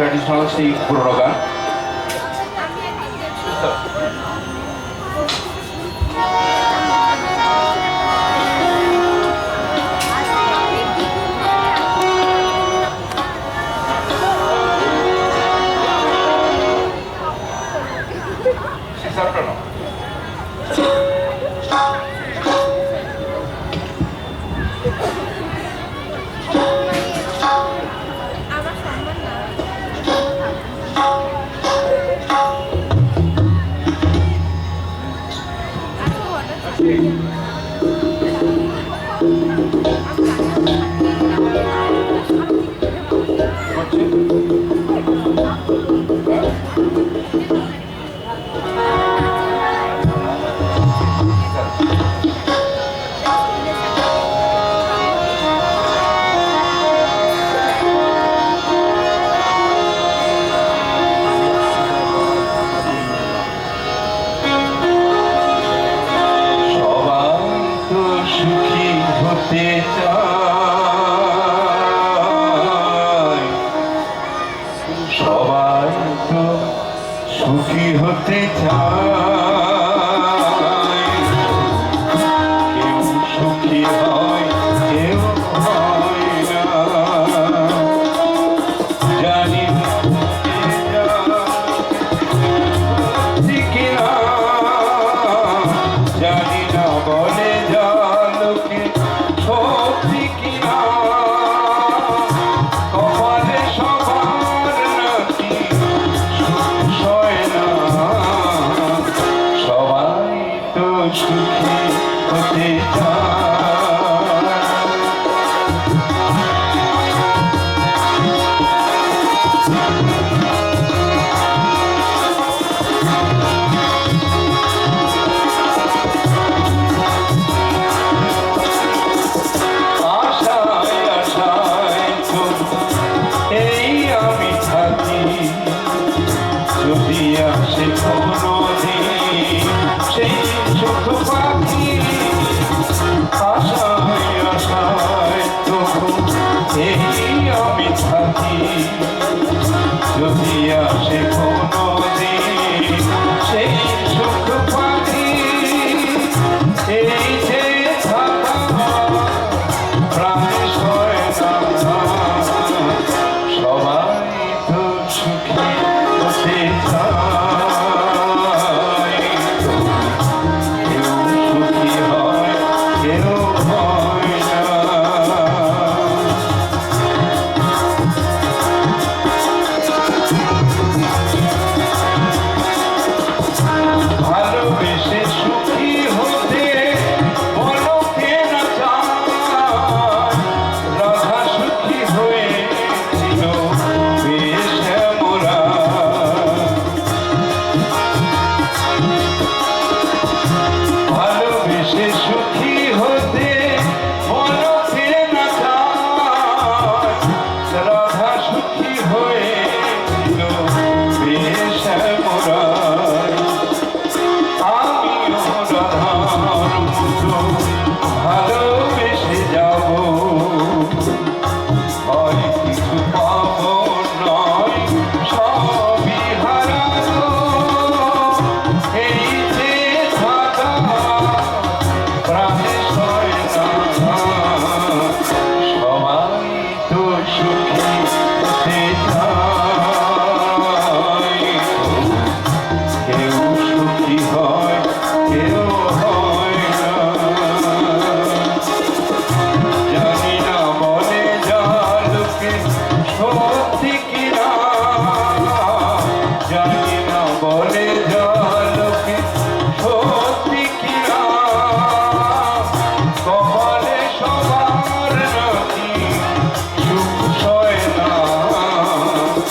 Traditional সেই পুরোনো গান। Thank take time. যদি আসে কোনো